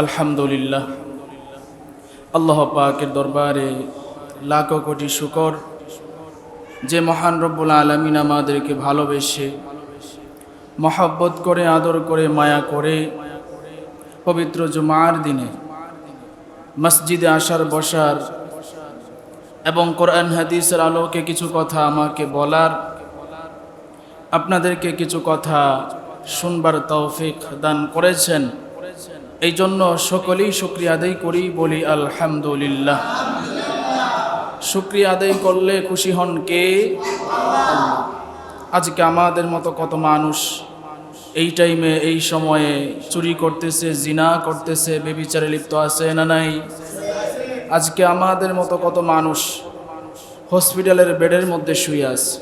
আলহামদুলিল্লাহ। আল্লাহ পাকের দরবারে লাখো কোটি শুকর। যে মহান রব্বুল আলমিন আমাদেরকে ভালোবেসে, মহব্বত করে, আদর করে, মায়া করে পবিত্র জুমার দিনে মসজিদে আসার, বসার এবং কোরআন হাদিসের আলোকে কিছু কথা আমাকে বলার, আপনাদেরকে কিছু কথা শুনবার তৌফিক দান করেছেন। এই জন্য সকলেই শুক্রিয়া আদায় করি, বলি আলহামদুলিল্লাহ। শুক্রিয়া আদায় করলে খুশি হন কে? আজকে আমাদের মতো কত মানুষ এই টাইমে, এই সময়ে চুরি করতেছে, জিনা করতেছে, বেবিচারে লিপ্ত আছে না নাই? আজকে আমাদের মতো কত মানুষ হসপিটালের বেডের মধ্যে শুয়ে আছে।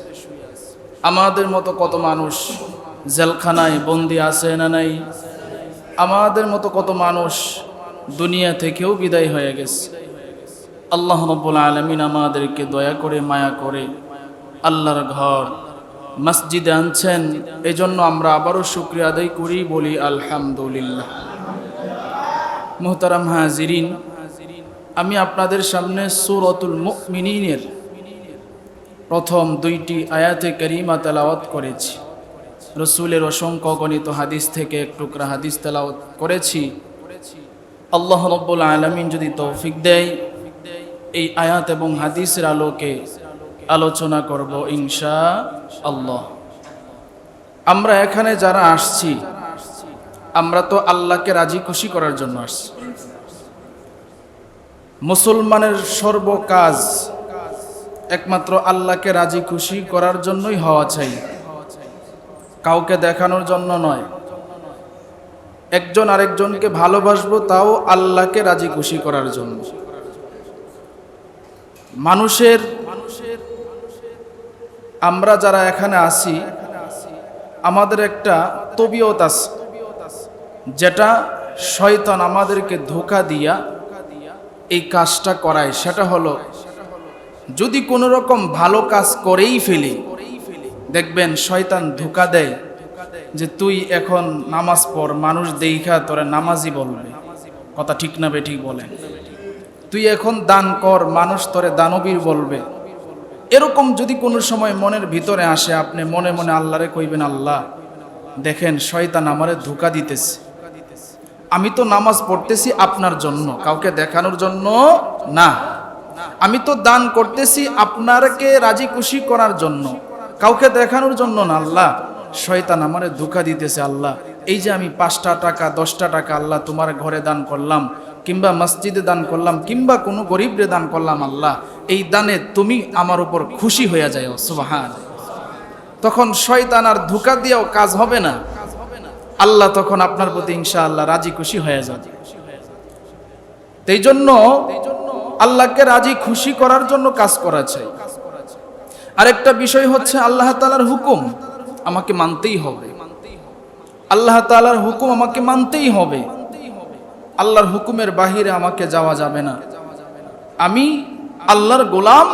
আমাদের মতো কত মানুষ জেলখানায় বন্দি আছে না নাই? আমাদের মতো কত মানুষ দুনিয়া থেকেও বিদায় হয়ে গেছে। আল্লাহ রব্বুল আলমিন আমাদেরকে দয়া করে, মায়া করে আল্লাহর ঘর, মসজিদে আনছেন। এজন্য আমরা আবারও শুক্রিয়া আদায় করি, বলি আলহামদুলিল্লাহ। মোহতারাম হাজিরিন, আমি আপনাদের সামনে সুরতুল মুমিনিনের প্রথম দুইটি আয়াতে করিমা তেলাওয়াত করেছি। রসুলের অসংখ্য গণিত হাদিস থেকে এক টুকরা হাদিস তেলাওয়াত করেছি। আল্লাহ রব্বুল আলমিন যদি তৌফিক দেয়, এই আয়াত এবং হাদিসের আলোকে আলোচনা করব ইনশা আল্লাহ আমরা এখানে যারা আসছি, আমরা তো আল্লাহকে রাজি খুশি করার জন্য আসছি। মুসলমানের সর্বকাজ একমাত্র আল্লাহকে রাজি খুশি করার জন্যই হওয়া চাই। কাউকে দেখানোর জন্য নয়। একজন আরেকজনকে ভালোবাসবো, তাও আল্লাহকে রাজি খুশি করার জন্য। মানুষের, আমরা যারা এখানে আসি আমাদের একটা তবিয়ত আছে, যেটা শয়তান আমাদেরকে ধোকা দিয়া এই কাজটা করায়। সেটা হলো, যদি কোনো রকম ভালো কাজ করেই ফেলি দেখবেন শয়তান ধোকা দেয় যে তুই এখন নামাজ পড়, মানুষ দেখা তোরা নামাজি বলবে। কথা ঠিক না বে ঠিক বলেন তুই এখন দান কর, মানুষ তোরে দানবীর বলবে। এরকম যদি কোনো সময় মনের ভিতরে আসে, আপনি মনে মনে আল্লাহরে কইবেন, আল্লাহ, দেখেন শয়তান আমারে ধোকা দিতেছে। আমি তো নামাজ পড়তেছি আপনার জন্য, কাউকে দেখানোর জন্য না। আমি তো দান করতেছি আপনারকে রাজি খুশি করার জন্য। কাউকে দেখানোর জন্য না, আল্লাহ। শয়তান আমারে ধোকা দিতেছে, আল্লাহ। এই যে আমি পাঁচটা টাকা, দশটা টাকা আল্লাহ তোমার ঘরে দান করলাম, কিংবা মসজিদে দান করলাম, কিংবা কোনো গরিবরে দান করলাম, আল্লাহ। এই দানে তুমি আমার উপর খুশি হয়ে যায় সুবাহান। তখন শয়তান আর ধোকা দিয়েও কাজ হবে না। আল্লাহ তখন আপনার প্রতি ইনশা আল্লাহ রাজি খুশি হয়ে যাবে। এই জন্য আল্লাহকে রাজি খুশি করার জন্য কাজ করা চাই। আরেকটা বিষয় হচ্ছে আল্লাহ তালার হুকুম আমাকে মানতেই হবে। আল্লাহ তালার হুকুম আমাকে মানতেই হবে। আল্লাহর হুকুমের বাহিরে আমাকে যাওয়া যাবে না। আমি আল্লাহর গোলাম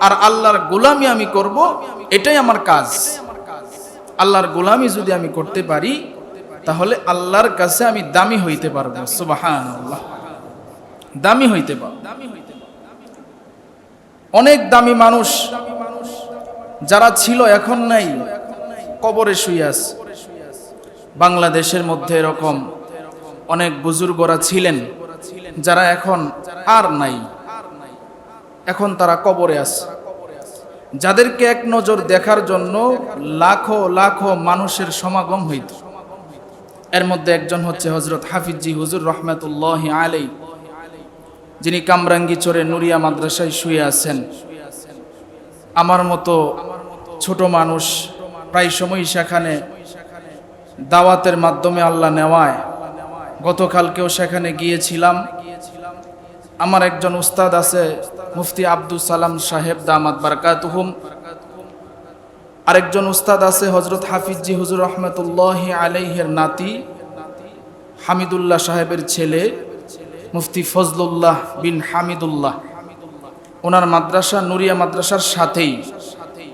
আর আল্লাহর গোলামি আমি করব, এটাই আমার কাজ। আল্লাহর গোলামি যদি আমি করতে পারি, তাহলে আল্লাহর কাছে আমি দামি হইতে পারব। সুবাহান আল্লাহ দামি হইতে পারব। অনেক দামি মানুষ যারা ছিল এখন নাই, কবরে শুয়ে বাংলাদেশের মধ্যে এরকম অনেক বুজুর্গরা ছিলেন যারা এখন আর নাই। এখন তারা কবরে আছে। যাদেরকে এক নজর দেখার জন্য লাখো লাখো মানুষের সমাগম হইত। এর মধ্যে একজন হচ্ছে হজরত হাফিজি হুজুর রহমতুল্লাহ আলাই যিনি কামরাঙ্গি চরে নুরিয়া মাদ্রাসায় শুয়ে আছেন। আমার মতো ছোট মানুষ প্রায় সময় সেখানে দাওয়াতের মাধ্যমে আল্লাহ নেওয়ায়। গতকালকেও সেখানে গিয়েছিলাম। আমার একজন উস্তাদ আছে, মুফতি আব্দুল সালাম সাহেব দামাত বারকাতুহুম। আরেকজন উস্তাদ আছে হজরত হাফিজি হুজুর রহমতুল্লাহ আলাইহের নাতি, হামিদুল্লাহ সাহেবের ছেলে, মুফতি ফজলুল্লাহ বিন হামিদুল্লাহ। ওনার মাদ্রাসা নুরিয়া মাদ্রাসার সাথেই।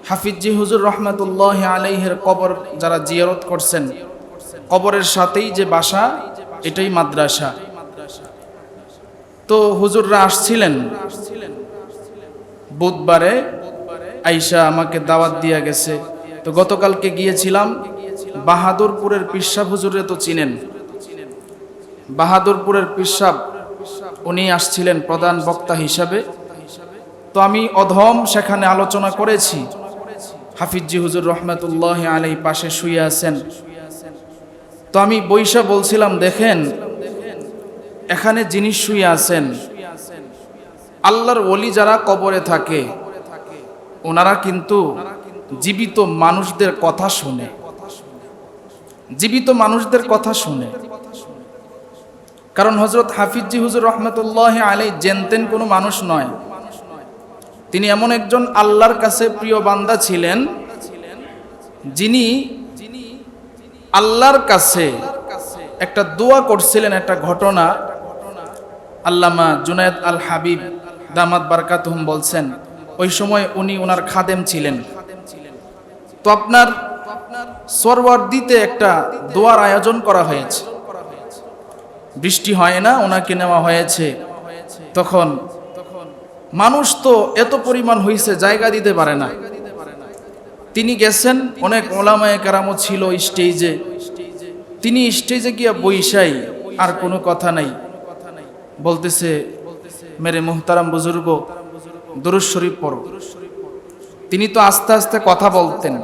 হাফিজি হুজুর রহমতুল্লাহ আলাইহের কবর যারা জিয়ারত করছেন, কবরের সাথেই যে বাসা, এটাই মাদ্রাসা। তো হুজুররা আসছিলেন। বুধবারে আইসা আমাকে দাওয়াত দিয়া গেছে। তো গতকালকে গিয়েছিলাম, বাহাদুরপুরের পিসাব হুজুরে তো চিনেন। বাহাদুরপুরের পিসাব, উনি আসছিলেন প্রধান বক্তা হিসাবে। তো আমি অধম সেখানে আলোচনা করেছি। হাফিজি হুজুর রহমতুল্লাহ আলাই পাশে শুয়ে আছেন। তো আমি বৈশা বলছিলাম, দেখেন, এখানে যিনি শুয়ে আছেন, আল্লাহর ওলি যারা কবরে থাকে, ওনারা কিন্তু জীবিত মানুষদের কথা শুনে। জীবিত মানুষদের কথা শুনে। কারণ হজরত হাফিজি হুজুর রহমতুল্লাহ আলাই জেনতেন কোনো মানুষ নয়। তিনি এমন একজন আল্লাহর কাছে প্রিয় বান্দা ছিলেন, যিনি আল্লাহর কাছে একটা দোয়া করছিলেন, একটা ঘটনা। আল্লামা জুনায়দ আল হাবিব দামাত বারকাতহুম বলছেন, ওই সময় উনি ওনার খাদেম ছিলেন। তো আপনার সরওয়ার্দিতে একটা দোয়ার আয়োজন করা হয়েছে। বৃষ্টি হয় না ওনাকে নেওয়া হয়েছে। তখন মানুষ তো এত পরিমাণ হয়েছে জায়গা দিতে পারে না। তিনি গেছেন, অনেক ওলামায় কারামও ছিল স্টেজে তিনি স্টেজে গিয়া বৈশাই, আর কোনো কথা নাই। বলতেছে, মেরে মোহতারাম বুজুর্গ দুরুজ শরীফ পড়ো। তিনি তো আস্তে আস্তে কথা বলতেন,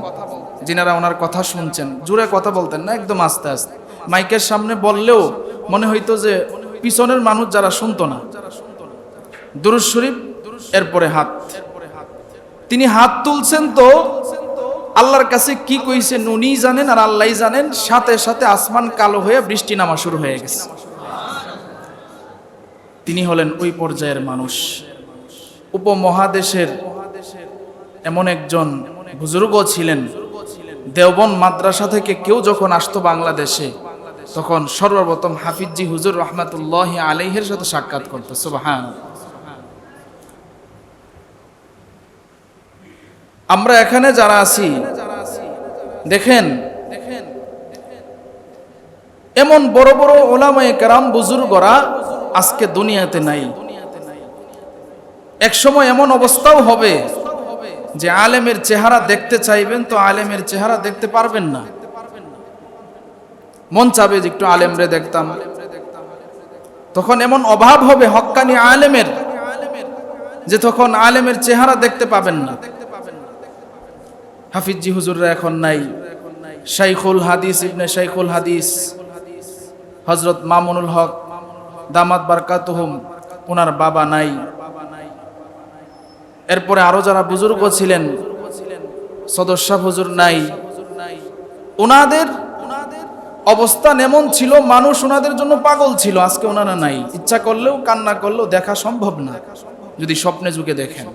যিনারা ওনার কথা শুনছেন। জুড়ে কথা বলতেন না, একদম আস্তে আস্তে। মাইকের সামনে বললেও মনে হইতো যে পিছনের মানুষ যারা শুনতো না। দুরুজ শরীফ এরপরে হাত। তিনি হাত তুলছেন তো, আল্লাহর কাছে কি কইছেন উনি জানেন আর আল্লাহ জানেন, সাথে সাথে আসমান কালো হয়ে বৃষ্টি নামা শুরু হয়ে গেছে। তিনি হলেন ওই পর্যায়ের মানুষ। উপমহাদেশের এমন একজন বুজুর্গ ছিলেন। দেওবন মাদ্রাসা থেকে কেউ যখন আসতো বাংলাদেশে, তখন সর্বপ্রথম হাফিজি হুজুর রহমাতুল্লাহ আলাইহের সাথে সাক্ষাৎ করতো সুবাহান আমরা এখানে যারা আছি, দেখেন, এমন বড় বড় ওলামায়ে কেরাম বুজুর্গরা আজকে দুনিয়াতে নাই। এক সময় এমন অবস্থাও হবে যে আলেমের চেহারা দেখতে চাইবেন তো আলেমের চেহারা দেখতে পারবেন না। মন চাবে যে একটু আলেমরে দেখতাম। তখন এমন অভাব হবে হক্কানি আলেমের যে তখন আলেমের চেহারা দেখতে পাবেন না। হাফিজি হুজুররা এখন নাই। শাইখুল হাদিস ইবনে শাইখুল হাদিস হজরত মামুনুল হক, দামাত বারকাতুহুম ওনার বাবা নাই। এরপরে আরও যারা বুজুর্গ ছিলেন সদস্য হুজুর নাই। ওনাদের অবস্থান এমন ছিল, মানুষ ওনাদের জন্য পাগল ছিল, আজকে ওনারা নাই। ইচ্ছা করলেও, কান্না করলেও দেখা সম্ভব না, যদি স্বপ্নে যুগে দেখেন।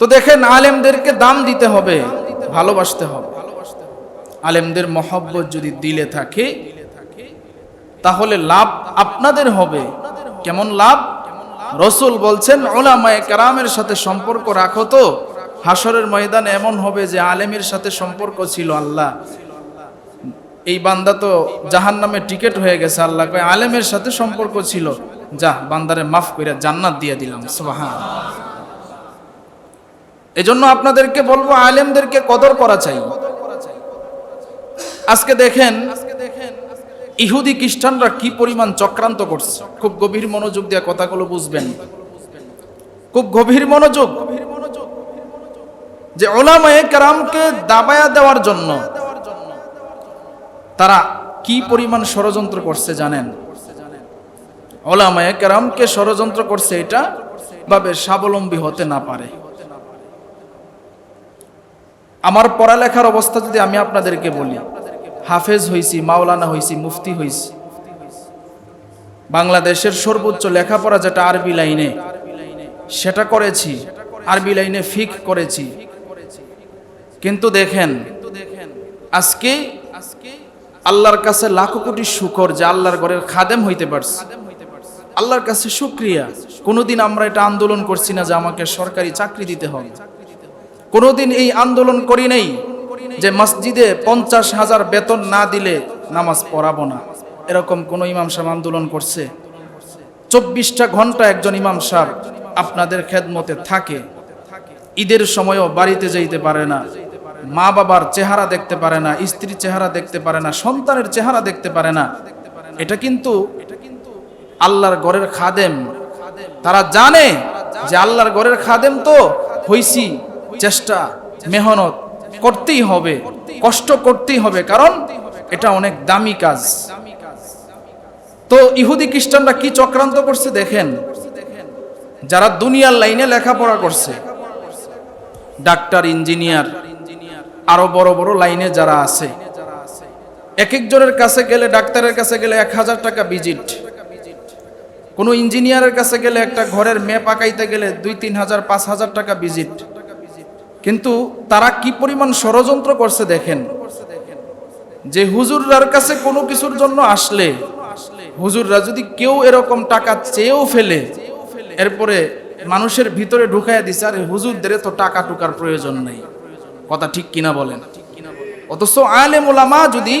তো দেখেন আলেমদেরকে দাম দিতে হবে, ভালোবাসতে হবে। আলেমদের মহব্বত যদি দিলে থাকে, তাহলে লাভ আপনাদের হবে। কেমন লাভ? রসুল বলছেন ওলামায়ে কারামের সাথে সম্পর্ক রাখো তো। হাসরের ময়দানে এমন হবে যে আলেমের সাথে সম্পর্ক ছিল আল্লাহ। এই বান্দা তো জাহান নামে টিকিট হয়ে গেছে, আল্লাহ আলেমের সাথে সম্পর্ক ছিল। যা বান্দারে মাফ করে জান্নাত দিয়ে দিলাম সুবহান এজন্য আপনাদেরকে বলব, আলেমদেরকে কদর করা চাই। আজকে দেখেন, ইহুদি খ্রিস্টানরা কি পরিমাণ চক্রান্ত করছে। খুব গভীর মনোযোগ দিয়ে কথাগুলো বুঝবেন। খুব গভীর মনোযোগ। যে ওলামায়ে কেরামকে দাবায়া দেওয়ার জন্য তারা কি পরিমাণ ষড়যন্ত্র করছে জানেন? ওলামায়ে কেরামকে ষড়যন্ত্র করছে এটা ভাবে স্বাবলম্বী হতে না পারে। আমার পড়ালেখার অবস্থা যদি আমি আপনাদেরকে বলি, হাফেজ হইছি, মাওলানা হইছি, মুফতি হইছি। বাংলাদেশের সর্বোচ্চ লেখাপড়া যেটা আরবি লাইনে, সেটা করেছি, আরবি লাইনে ফিক করেছি। কিন্তু দেখেন, আজকে আল্লাহর কাছে লাখো কোটি শুকর যে আল্লাহর ঘরের খাদেম হইতে পারছি। আল্লাহর কাছে শুক্রিয়া। কোনোদিন আমরা এটা আন্দোলন করছি না যে আমাকে সরকারি চাকরি দিতে হবে। কোনোদিন এই আন্দোলন করি নেই যে মসজিদে পঞ্চাশ হাজার বেতন না দিলে নামাজ পড়াবো না। এরকম কোন ইমাম সাহেব আন্দোলন করছে? চব্বিশটা ঘণ্টা একজন ইমাম সাহেব আপনাদের খেদমতে থাকে। ঈদের সময়ও বাড়িতে যাইতে পারে না। মা বাবার চেহারা দেখতে পারে না, স্ত্রীর চেহারা দেখতে পারে না, সন্তানের চেহারা দেখতে পারে না। এটা কিন্তু আল্লাহর ঘরের খাদেম। তারা জানে যে আল্লাহর ঘরের খাদেম তো হইছি। চেষ্টা, মেহনত করতেই হবে, কষ্ট করতেই হবে, কারণ এটা অনেক দামি কাজ। তো ইহুদি খ্রিস্টানরা কি চক্রান্ত করছে দেখেন? যারা দুনিয়ার লাইনে লেখাপড়া করছে, ডাক্তার, ইঞ্জিনিয়ার, আরও বড় বড় লাইনে যারা আছে, এক একজনের কাছে গেলে ডাক্তারের কাছে গেলে এক হাজার টাকা ভিজিট। কোনো ইঞ্জিনিয়ারের কাছে গেলে একটা ঘরের মেপ আঁকাইতে গেলে দুই, তিন হাজার, পাঁচ হাজার টাকা ভিজিট। কিন্তু তারা কি পরিমাণ ষড়যন্ত্র করছে দেখেন? যে হুজুররার কাছে কোনো কিছুর জন্য আসলে, হুজুররা যদি কেউ এরকম টাকা চেয়েও ফেলে, এরপরে মানুষের ভিতরে ঢুকাইয়া দিছে, আরে হুজুরদের তো টাকা টুকার প্রয়োজন নেই। কথা ঠিক কিনা বলেন? অথচ আলেম ওলামা যদি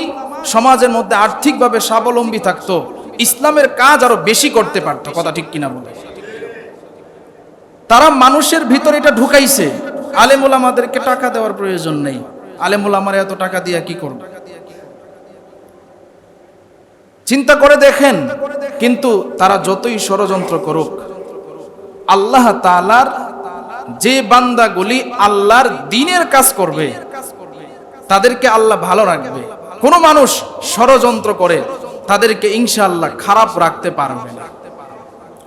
সমাজের মধ্যে আর্থিকভাবে স্বাবলম্বী থাকতো, ইসলামের কাজ আরও বেশি করতে পারতো, কথা ঠিক কিনা বলে তারা মানুষের ভিতরে এটা ঢুকাইছে। আলেম ওলামাদেরকে টাকা দেওয়ার প্রয়োজন নেই। আলেম ওলামার এত টাকা দিয়া কি করবে? চিন্তা করে দেখেন, কিন্তু তারা যতই ষড়যন্ত্র করুক, আল্লাহ তালার যে বান্দাগুলি আল্লাহর দিনের কাজ করবে, তাদেরকে আল্লাহ ভালো রাখবে। কোনো মানুষ ষড়যন্ত্র করে, তাদেরকে ইনশাআল্লাহ খারাপ রাখতে পারবে না।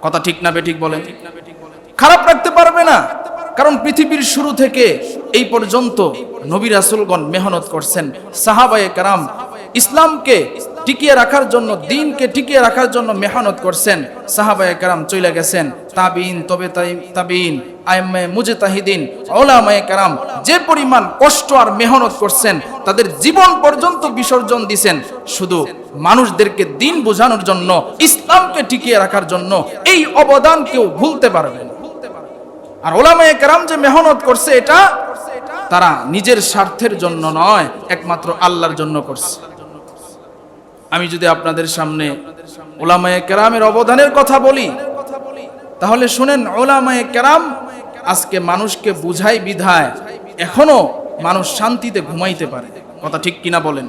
কথা ঠিক না বেঠিক বলেন? খারাপ রাখতে পারবে না। কারণ পৃথিবীর শুরু থেকে এই পর্যন্ত নবী রাসুলগণ মেহনত করছেন। সাহাবায়ে কারাম ইসলামকে টিকিয়ে রাখার জন্য, দিনকে টিকিয়ে রাখার জন্য মেহনত করছেন। সাহাবায়ে কারাম চলে গেছেন। তাবিন তবে তাবিন আইমে মুজতাহিদিন ওলামায়ে কারাম যে পরিমাণ কষ্ট আর মেহনত করছেন, তাদের জীবন পর্যন্ত বিসর্জন দিছেন। শুধু মানুষদেরকে দিন বোঝানোর জন্য, ইসলামকে টিকিয়ে রাখার জন্য এই অবদান কেউ ভুলতে পারবে না। আর ওলামায়ে কেরাম যে মেহনত করছে এটা, তারা নিজের স্বার্থের জন্য নয়, একমাত্র আল্লাহর জন্য করছে। আমি যদি আপনাদের সামনে ওলামায়ে কেরামের অবদানের কথা বলি, তাহলে শুনেন, ওলামায়ে কেরাম আজকে মানুষকে বুঝাই বিধায় এখনও মানুষ শান্তিতে ঘুমাইতে পারে। কথা ঠিক কিনা বলেন?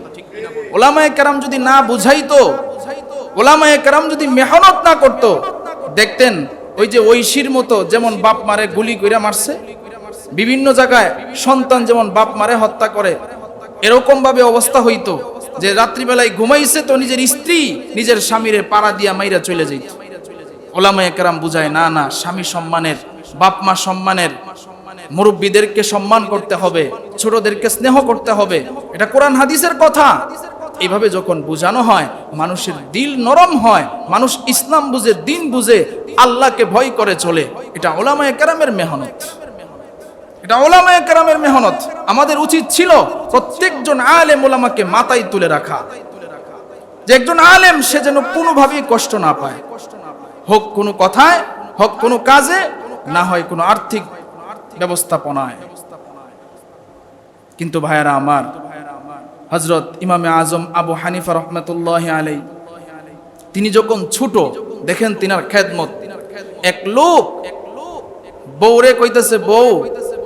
ওলামায়ে কেরাম যদি না বুঝাইতো, ওলামায়ে কেরাম যদি মেহনত না করত, দেখতেন ওই যে ঐশীর মতো যেমন বাপ মারে গুলি করে মারছে, বিভিন্ন জায়গায় সন্তান যেমন বাপ মারে হত্যা করে এরকম ভাবে অবস্থা হইতো যে রাত্রিবেলায় ঘুমাইছে তো নিজের স্ত্রী নিজের স্বামীরে পাড়া দিয়া মাইরা চলে যাইত। ওলামায়ে একরাম বুঝায়, না না, স্বামী সম্মানের, বাপ মা সম্মানের, মুরব্বীদেরকে সম্মান করতে হবে, ছোটদেরকে স্নেহ করতে হবে। এটা কোরআন হাদিসের কথা। এইভাবে যখন বোঝানো হয়, মানুষের দিল নরম হয়, মানুষ ইসলাম বুঝে, দিন বুঝে, আল্লাহকে ভয় করে চলে। এটা ওলামায়ে কেরামের মেহনত। এটা ওলামায়ে কেরামের মেহনত। আমাদের উচিত ছিল প্রত্যেকজন আলেম ওলামাকে মাথায় তুলে রাখা। যে একজন আলেম, সে যেন কোনোভাবেই কষ্ট না পায়। হোক কোনো কথায়, হোক কোনো কাজে, না হয় কোনো আর্থিক ব্যবস্থাপনায়। কিন্তু ভাইয়ারা আমার হজরত ইমামে আজম আবু হানিফা রহমতুল্লাহ আলাই তিনি যখন ছোট, দেখেন তিনার খেদমত। এক লোক বউরে কইতেছে, বউ,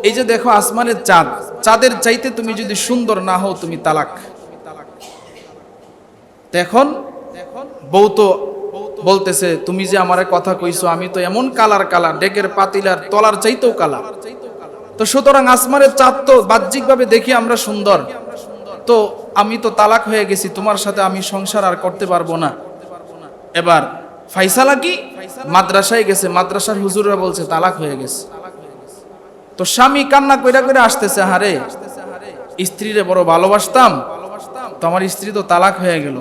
এই যে দেখো আসমানের চাঁদ, চাঁদের চাইতে তুমি যদি সুন্দর না হও, তুমি তালাক। এখন বউ তো বলতেছে, তুমি যে আমার কথা কইছো, আমি তো এমন কালার কালার, ডেকের পাতিলার তলার চাইতেও কালার। তো সুতরাং আসমানের চাঁদ তো বাহ্যিকভাবে দেখি আমরা সুন্দর। তো আমি তো তালাক হয়ে গেছি, তোমার সাথে আমি সংসার আর করতে পারব না। এবার, ফাইসালা কি? মাদ্রাসায় গেছে, মাদ্রাসার হুজুররা বলছে, তালাক হয়ে গেছে। তো স্বামী কান্না কইরা করে আসতেছে, হারে, স্ত্রীরে বড় ভালোবাসতাম, তো আমার স্ত্রী তো তালাক হয়ে গেল।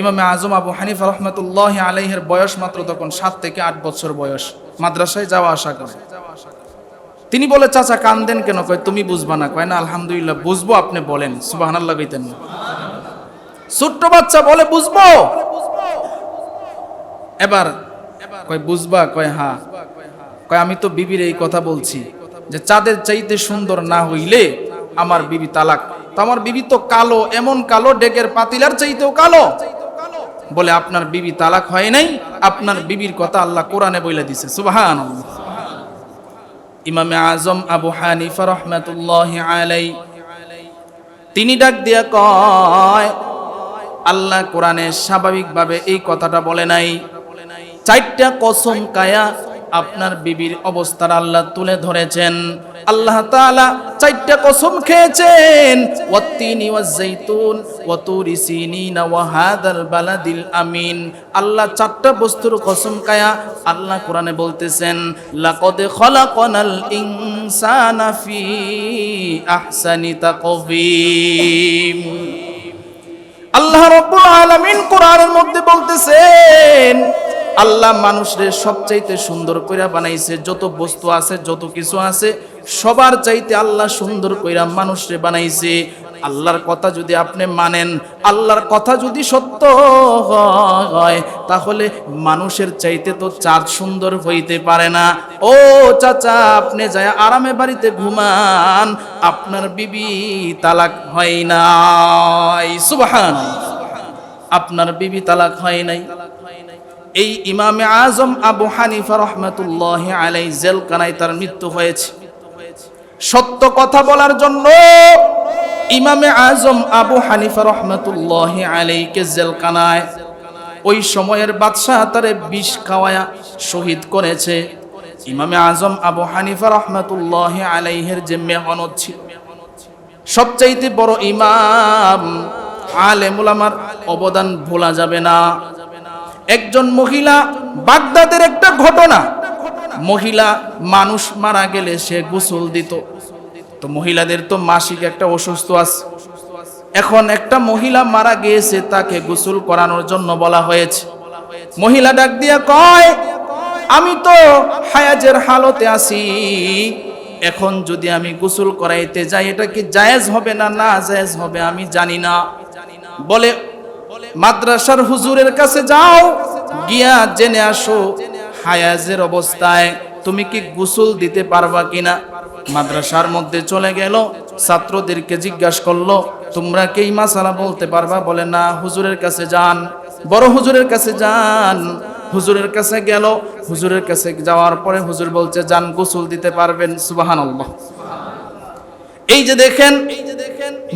ইমামে আজম আবু হানিফা রহমতুল্লাহ আলাইহের বয়স মাত্র তখন সাত থেকে আট বছর বয়স। মাদ্রাসায় যাওয়া আসা করে। তিনি বলে, চাচা, কান্দেন কেন? কয়, তুমি বুঝবা না। কয়, না, আলহামদুলিল্লাহ, বুঝব, আপনি বলেন। সুবাহ আল্লাহ কইতেন। না ছোট্ট বাচ্চা বলে, বুঝব? এবার কয়, বুঝবা? কয় হ্যাঁ। কয়, আমি তো বিবির এই কথা বলছি যে, চাঁদের চাইতে সুন্দর না হইলে আমার বিবি তালাক। আমার বিবি তো কালো, এমন কালো, ডেকের পাতিলার চাইতেও কালো। বলে, আপনার বিবি তালাক হয় নাই, আপনার বিবির কথা আল্লাহ কোরআনে বলে দিছে। সুবাহান ইমামে আজম আবু হানিফা রহমাতুল্লাহ আলাই, তিনি ডাক দিয়া কয়, আল্লাহ কোরআনে স্বাভাবিকভাবে এই কথাটা বলে নাই। চারটা কসম কায়া আপনার বিবির অবস্থার আল্লাহ তুলে ধরেছেন। আল্লাহ তাআলা চারটা কসম খেয়েছেন। ওয়াত্তিনি ওয়াজ্জাইতুন ওয়াতুরি সিনিনা ওয়া বালাদিল আমিন। আল্লাহ চারটা বস্তুর কসম কায়া আল্লাহ কোরআনে বলতেছেন, লাকদ খলাকনাল ইনসানা ফি আহসানি তাকওয়িম। আল্লাহ রব্বুল আলামিন কোরআনের মধ্যে বলতেছেন আল্লাহ মানুষের সবচাইতে সুন্দর কইরা বানাইছে, যত বস্তু আছে, যত কিছু আছে, সবার চাইতে আল্লাহ সুন্দর কইরা মানুষরে বানাইছে। আল্লাহর কথা যদি আপনি মানেন, আল্লাহর কথা যদি সত্য হয়, তাহলে মানুষের চাইতে তো চাঁদ সুন্দর হইতে পারে না। ও চাচা, আপনি যায় আরামে বাড়িতে ঘুমান, আপনার বিবি তালাক হয় নাই। সুবহান আপনার বিবি তালাক হয় নাই। এই ইমামে আজম আবু হানিফা রহমতুল্লাহ আলাই জেলকানায় তার মৃত্যু হয়েছে। সত্য কথা বলার জন্য ইমামে আজম আবু হানিফা রহমতুল্লাহ আলাইকে জেলকানায় ওই সময়ের বাদশাহ তারে বিষ খাওয়ায়া শহীদ করেছে। ইমামে আজম আবু হানিফা রহমতুল্লাহ আলাইহের যে মেহনত ছিল, সবচাইতে বড় ইমাম আলেমুল আমার অবদান ভোলা যাবে না। একজন মহিলা বাগদাদের একটা ঘটনা। মহিলা মানুষ মারা গেলে সে গোসল দিত। তো মহিলাদের তো মাসিক একটা অসুস্থ আছে। এখন একটা মহিলা মারা গিয়েছে, তাকে গোসল করানোর জন্য বলা হয়েছে। মহিলা ডাক দিয়া কয়, আমি তো হায়াজের হালতে আছি। এখন যদি আমি গোসল করাইতে যাই, এটা কি জায়েজ হবে না না জায়েজ হবে আমি জানি না। বলে মাদ্রাসার হুজুরের কাছে যাও, গিয়া জেনে আসো হায়াজের অবস্থায় তুমি কি গোসল দিতে পারবা কিনা। মাদ্রাসার মধ্যে চলে গেল, ছাত্রদেরকে জিজ্ঞাসা করল, তোমরা কি এই মাসালা বলতে পারবা? বলে, না, হুজুরের কাছে যান। বড় হুজুরের কাছে যান। হুজুরের কাছে গেল, হুজুরের কাছে যাওয়ার পরে হুজুর বলছে, যান, গোসল দিতে পারবেন। সুবহানাল্লাহ। এই যে দেখেন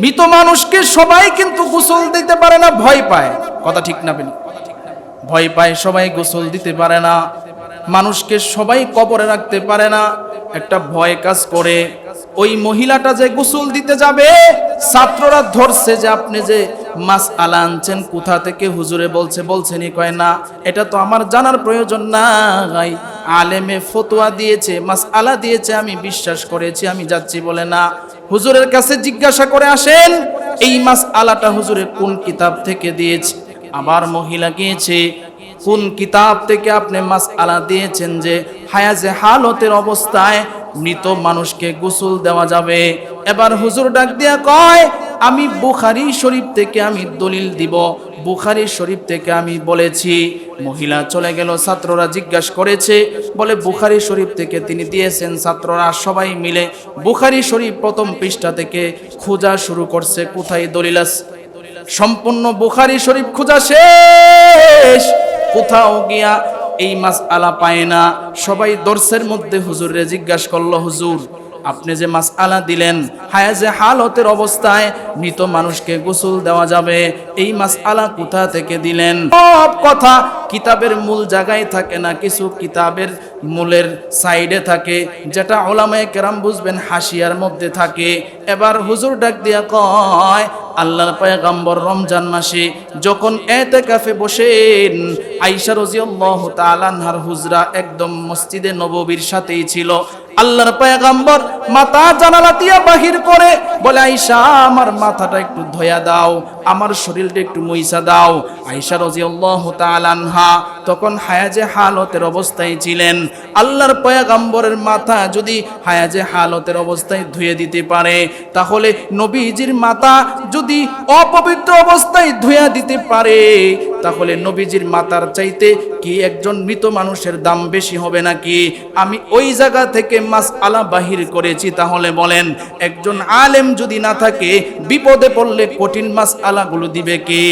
মৃত মানুষকে সবাই কিন্তু গোসল দিতে পারে না, ভয় পায়। কথা ঠিক না বেনি? ভয় পায়, সবাই গোসল দিতে পারে না। মানুষকে সবাই কবরে রাখতে পারে না। একটা ভয় কাজ করে। ওই মহিলাটা যে গোসল দিতে যাবে, ছাত্ররা ধরছে যে আপনি যে মাস আলা আনছেন, কোথা থেকে হুজুরে বলছে বলছেনই কয় না, এটা তো আমার জানার প্রয়োজন নাই। আলেমে ফতোয়া দিয়েছে মাস আলা দিয়েছে, আমি বিশ্বাস করেছি, আমি যাচ্ছি বলে না। হুজুরের কাছে জিজ্ঞাসা করে আসেন, এই মাস আলাটা হুজুরে কোন কিতাব থেকে দিয়েছে? আমার মহিলা গিয়েছে, কোন কিতাব থেকে আপনি মাস আলা দিয়েছেন যে হায়াজে হালতের অবস্থায় মৃত মানুষকে গোসল দেওয়া যাবে? এবার হুজুর ডাক দিয়া কয়, আমি বুখারি শরীফ থেকে আমি দলিল দিব। বুখারি শরীফ থেকে আমি বলেছি, মহিলা চলে গেল, ছাত্ররা জিজ্ঞাসা করেছে, বলে বুখারি শরীফ থেকে তিনি দিয়েছেন, ছাত্ররা সবাই মিলে বুখারি শরীফ প্রথম পৃষ্ঠা থেকে খোঁজা শুরু করছে, কোথায় দলিল আছে? সম্পূর্ণ বুখারি শরীফ খোঁজা শেষ, কোথাও গিয়া এই মাস আলা পায় না। সবাই দর্শের মধ্যে হুজুরে জিজ্ঞাসা করল, হুজুর, আপনি যে মাস আলা দিলেন, হায়াজে হালতের অবস্থায় মৃত মানুষকে গোসল দেওয়া যাবে এই মাস আলা কোথা থেকে দিলেন? সব কথা কিতাবের মূল জায়গায় থাকে না, কিছু কিতাবের মূলের সাইডে থাকে, যেটা ওলামায়ে কেরাম বুঝবেন হাসিয়ার মধ্যে থাকে। এবার হুজুর ডাক দিয়া কয়, আল্লাহর পয়গম্বর রমজান মাসে যখন এতে কাফে বসেন আইসা রাদিয়াল্লাহু তাআলা আনহার হুজরা একদম মসজিদে নববীর সাথেই ছিল। আল্লাহর পয়গম্বর মাথা জানালা দিয়া বাহির করে বলে আইসা আমার মাথাটা একটু ধোয়া দাও, আমার শরীরটা একটু মুইসা দাও। আইসা রাদিয়াল্লাহু তাআলা আনহা তখন হায়াজে হালতের অবস্থায় ছিলেন। আল্লাহর পয়াগাম্বরের মাথা যদি হায়াজে হালতের অবস্থায় ধুয়ে দিতে পারে, তাহলে নবীজির মাথা যদি অপবিত্র অবস্থায় ধুয়ে দিতে পারে। তাহলে নবীজির মাতার চাইতে কি একজন মৃত মানুষের দাম বেশি হবে নাকি? আমি ওই জায়গা থেকে মাস আলা বাহির করেছি, তাহলে বলেন, একজন আলেম যদি না থাকে, বিপদে পড়লে কঠিন মাস আলাগুলো দিবে কে?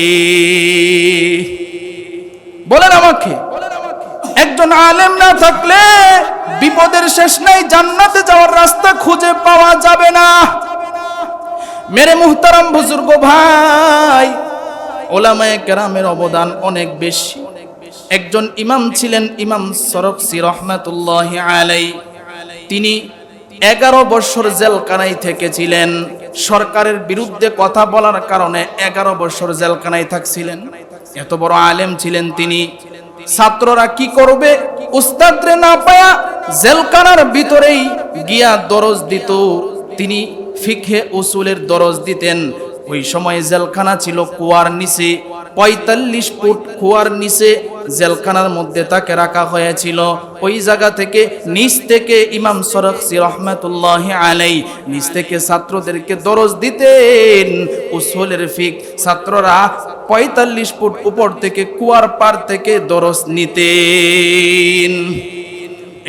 বলেন আমাকে, একজন আলেম না থাকলে বিপদের শেষ নাই, জান্নাতে যাওয়ার রাস্তা খুঁজে পাওয়া যাবে না। মেরে মুহতারাম বুজুর্গ ভাই ওলামায়ে কেরামের অবদান অনেক বেশি। একজন ইমাম ছিলেন ইমাম সরকসি রহমাতুল্লাহ আলাই তিনি এগারো বছর জেলখানায় থেকেছিলেন। সরকারের বিরুদ্ধে কথা বলার কারণে এগারো বছর জেলখানায় থাকছিলেন। এত বড় আলেম ছিলেন তিনি। ছাত্ররা কি করবে? উস্তাদরে না পায়া জেলখানার ভিতরেই গিয়া দরজ দিত। তিনি ফিখে উসুলের দরজ দিতেন। ওই সময় জেলখানা ছিল কুয়ার নিচে, পঁয়তাল্লিশ ফুট কুয়ার নিচে জেলখানার মধ্যে তাকে রাখা হয়েছিল। ওই জায়গা থেকে নিচ থেকে ইমাম সরকসি রহমতুল্লাহ আলাই নিচ থেকে ছাত্রদেরকে দরজ দিতেন। উসুলের ফিক ছাত্ররা পঁয়তাল্লিশ ফুট উপর থেকে কুয়ার পার থেকে দরজ নিতেন।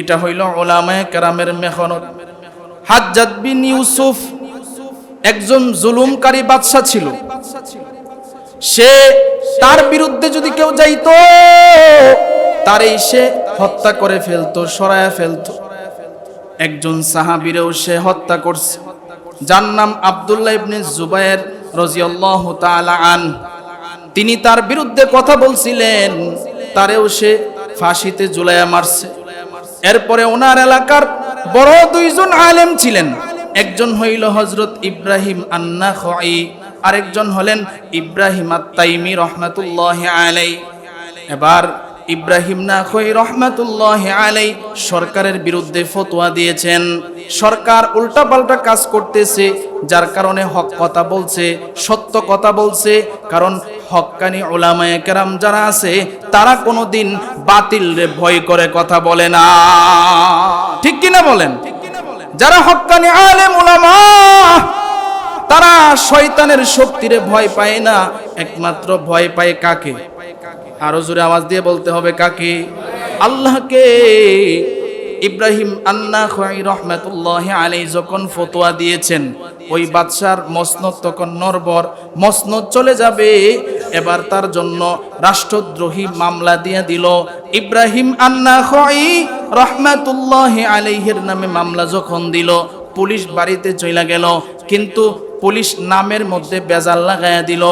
এটা হইল ওলামায় কেরামের মেহনত। হাজ্জাদ বিন ইউসুফ একজন জুলুমকারী বাদশা ছিল। সে তার বিরুদ্ধে যদি কেউ যাইতো, তারই সে হত্যা করে ফেলতো, সরায়া ফেলতো। একজন সাহাবিরেও সে হত্যা করছে। যার নাম আব্দুল্লাহ ইবনে জুবায়ের রাদিয়াল্লাহু তাআলা আন। তিনি তার বিরুদ্ধে কথা বলছিলেন, তারেও সে ফাঁসিতে ঝুলাইয়া মারছে। এরপরে ওনার এলাকার বড় দুইজন আলেম ছিলেন। একজন হইল হজরত ইব্রাহিম আন্না খই আরেকজন হলেন ইব্রাহিম আত্তাইমি রহমাতুল্লাহ আলাই এবার ইব্রাহিম না খই রহমাতুল্লাহ আলাই সরকারের বিরুদ্ধে ফতোয়া দিয়েছেন। সরকার উল্টাপাল্টা কাজ করতেছে, যার কারণে হক কথা বলছে, সত্য কথা বলছে, কারণ হক্কানি ওলামায়ে কেরাম যারা আছে, তারা কোনোদিন বাতিল রে ভয় করে কথা বলে না। ঠিক কিনা বলেন? যারা হক্কানি আলেম ওলামা তারা শয়তানের শক্তিরে ভয় পায় না। একমাত্র ভয় পায় কাকে? আরও জোরে আওয়াজ দিয়ে বলতে হবে কাকে? আল্লাহকে। ইব্রাহিম আন্না খাই রহমাতুল্লাহ আলী যখন ফতোয়া দিয়েছেন, ওই বাদশার মসনদ তখন নরবর, মসনদ চলে যাবে। এবার তার জন্য রাষ্ট্রদ্রোহী মামলা দিয়ে দিল। ইব্রাহিম আন্না খাই রহমাতুল্লাহ আলাইহির নামে মামলা যখন দিল, পুলিশ বাড়িতে চলে গেল। কিন্তু পুলিশ নামের মধ্যে বেজাল লাগাইয়া দিল।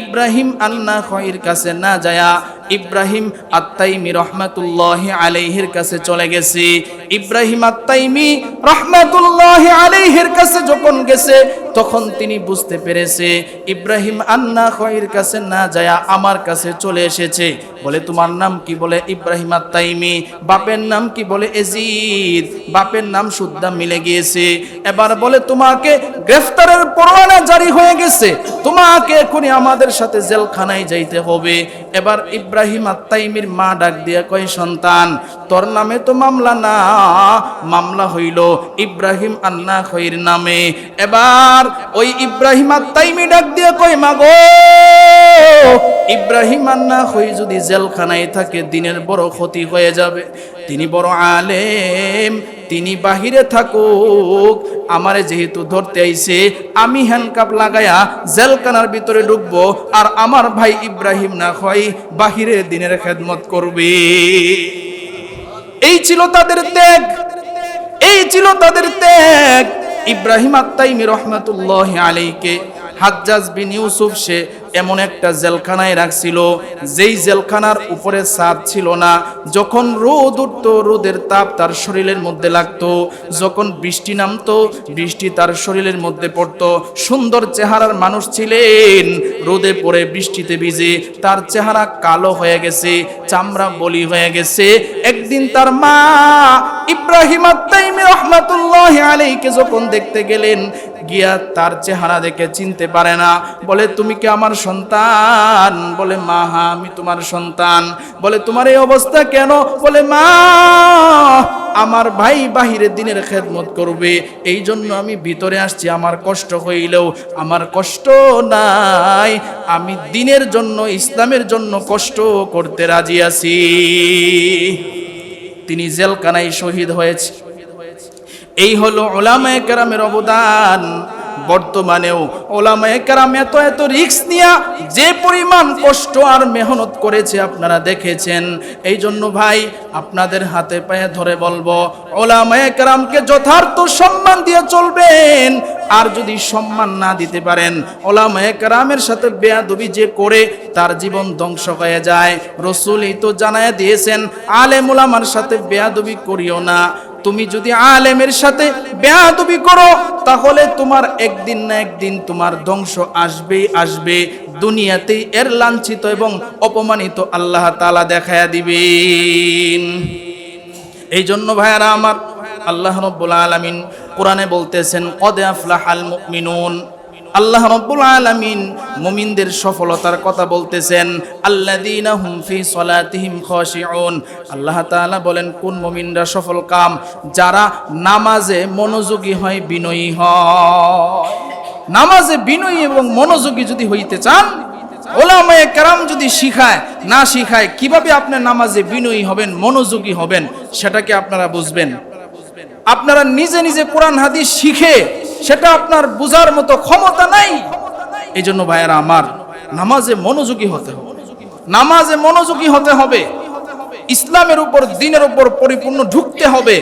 ইব্রাহিম আন্না খয়ের কাছে না যায়া ইব্রাহিম আত্তাইমি রহমাতুল্লাহ আলাইহির কাছে চলে গেছে। ইব্রাহিম আত্তাইমি রহমাতুল্লাহ আলাইহির কাছে যখন গেছে, তখন তিনি বুঝতে পেরেছে, ইব্রাহিম আন্না খয়ের কাছে না যায়া আমার কাছে চলে এসেছে। বলে, তোমার নাম কি? বলে, ইব্রাহিম আত্তাইমি। বাপের নাম কি? বলে, এজিদ। বাপের নাম সুদ্দা মিলে গিয়েছে। এবার বলে, তোমাকে গ্রেফতারের পরোয়ানা জারি হয়ে গেছে। তোমাকে এখনই আমাদের সাথে জেলখানায় যাইতে হবে। এবার ইব্রাহিম আত্তাইমির মা ডাক দিয়া কয়, সন্তান, তোর নামে তো মামলা না। মামলা হইল, ইব্রাহিম আন্না খৈর নামে। এবার ওই ইব্রাহিম আত্তাইমি ডাক দিয়া কয়, মাগো, ইব্রাহিম আন্না খই যদি জেলখানায় থাকে, দিনের বড় ক্ষতি হয়ে যাবে। তিনি বড় আলেম তিনি বাহিরে থাকুক। আমারে যেহেতু ধরতে আইছে, আমি হ্যান্ডকাপ লাগায়া জেলখানার ভিতরে ঢুকবো আর আমার ভাই ইব্রাহিম না হয় বাহিরে দিনের খেদমত করবে। এই ছিল তাদের ত্যাগ। এই ছিল তাদের ত্যাগ। ইব্রাহিম আত্তাইমি রহমাতুল্লাহ আলাইকে হাজ্জাজ বিন ইউসুফ সে এমন একটা জেলখানায় রাখছিল, যেই জেলখানার উপরে ছাদ ছিল না। যখন রোদ উঠত, রোদের তাপ তার শরীরের মধ্যে লাগতো। যখন বৃষ্টি নামতো, বৃষ্টি তার শরীরের মধ্যে পড়তো। সুন্দর চেহারার মানুষ ছিলেন। রোদে পড়ে বৃষ্টিতে ভিজে তার চেহারা কালো হয়ে গেছে, চামড়া বলি হয়ে গেছে। একদিন তার মা ইব্রাহিম আত্তাইমি রহমাতুল্লাহ আলাইকে যখন দেখতে গেলেন গিয়া তার চেহারা দেখে চিনতে পারে না। বলে, তুমি কি আমার সন্তান? বলে, মা হা আমি তোমার সন্তান। বলে, তোমার এই অবস্থা কেন? বলে, মা, আমার ভাই বাহিরে দিনের খেদমত করবে। এই জন্য আমি ভিতরে আসছি, আমার কষ্ট হইলেও। আমার কষ্ট নাই, আমি দিনের জন্য, ইসলামের জন্য কষ্ট করতে রাজি আছি। তিনি জেলখানায় শহীদ হয়েছে। এই হলো ওলামায়ে কেরামের অবদান। বর্তমানেও ওলামায়ে কেরাম এত এত রিস্ক নিয়া যে পরিমাণ কষ্ট আর মেহনত করেছে আপনারা দেখেছেন। এই জন্য ভাই, আপনাদের হাতে পায়ে ধরে বলব, ওলামায়ে কেরামকে যথার্থ সম্মান দিয়ে চলবেন। আর যদি সম্মান না দিতে পারেন, ওলামায়ে কেরামের সাথে বেয়াদবি যে করে তার জীবন ধ্বংস হয়ে যায়। রসুলই তো জানায় দিয়েছেন, আলেম ওলামার সাথে বেয়াদবি করিও না। তুমি যদি আলেমের সাথে বেয়াদবি করো, তাহলে তোমার একদিন না একদিন তোমার ধ্বংস আসবেই আসবে। দুনিয়াতেই এর লাঞ্ছিত এবং অপমানিত আল্লাহ তালা দেখায়া দিবেন। এই জন্য ভাইয়ারা আমার আল্লাহ রব্বুল আলমিন কোরআনে বলতেছেন, কদে আফলাহাল মুমিনুন। আল্লাহ রব্বুল আলামিন মুমিনদের সফলতার কথা বলতেছেন, আল্লাযীনা হুম ফি সলাতিহিম খাশিউন। আল্লাহ তাআলা বলেন, কোন মুমিনরা সফল কাম? যারা নামাজে মনোযোগী হয়, বিনয়ী হয়। নামাজে বিনয়ী এবং মনোযোগী যদি হইতে চান, ওলামায়ে কেরাম যদি শিখায়, না শিখায়, কীভাবে আপনি নামাজে বিনয়ী হবেন, মনোযোগী হবেন, সেটাকে আপনারা বুঝবেন। আপনারা নিজে নিজে কোরআন, হাদিস শিখে সেটা আপনার বুঝার মতো ক্ষমতা নাই। এই জন্য ভাইয়েরা আমার, নামাজে মনোযোগী হতে হবে। নামাজে মনোযোগী হতে হবে। ইসলামের উপর, দিনের উপর পরিপূর্ণ ঢুকতে হবে।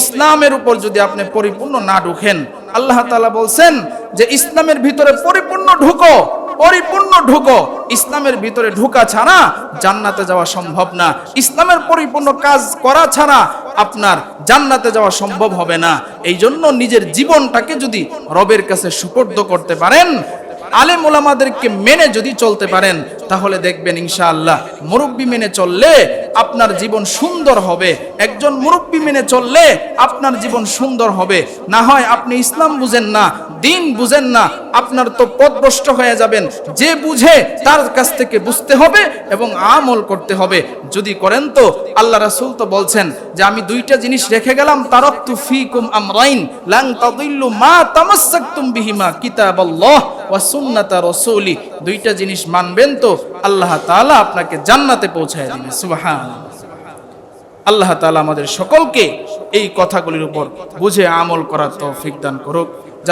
ইসলামের উপর যদি আপনি পরিপূর্ণ না ঢুকেন, আল্লাহ তাআলা বলছেন যে, ইসলামের ভিতরে পরিপূর্ণ ঢুকো পরিপূর্ণ ঢুকো। ইসলামের ভিতরে ঢুকা ছাড়া জান্নাতে যাওয়া সম্ভব না। ইসলামের পরিপূর্ণ কাজ করা ছাড়া আপনার জান্নাতে যাওয়া সম্ভব হবে না। এই জন্য নিজের জীবনটাকে যদি রবের কাছে সুপর্দ করতে পারেন, আলেম ওলামাদেরকে মেনে যদি চলতে পারেন, তাহলে দেখবেন ইনশাআল্লাহ মুরব্বী মেনে চললে আপনার জীবন সুন্দর হবে। একজন মুরব্বী মেনে চললে আপনার জীবন সুন্দর হবে। না হয় আপনি ইসলাম বুঝেন না, দিন বুঝেন না, আপনার তো পথভ্রষ্ট হয়ে যাবেন। যে বুঝে তার কাছ থেকে বুঝতে হবে এবং আমল করতে হবে। যদি করেন তো আল্লাহ রাসূল তো বলছেন যে, আমি দুইটা জিনিস রেখে গেলাম তারাক্তু ফিকুম আমরাইন, লাং তাদিল্লু মা তামাসসাকতুম বিহিমা কিতাবাল্লাহ ওয়া সুন্নাতা রাসূলি। দুইটা জিনিস মানবেন তো, আল্লাহ তাআলা আপনাকে জান্নাতে পৌঁছায় দিবেন সুবহানাল্লাহ আল্লাহ তালা আমাদের সকলকে এই কথাগুলির উপর বুঝে আমল করার তৌফিক দান করুক।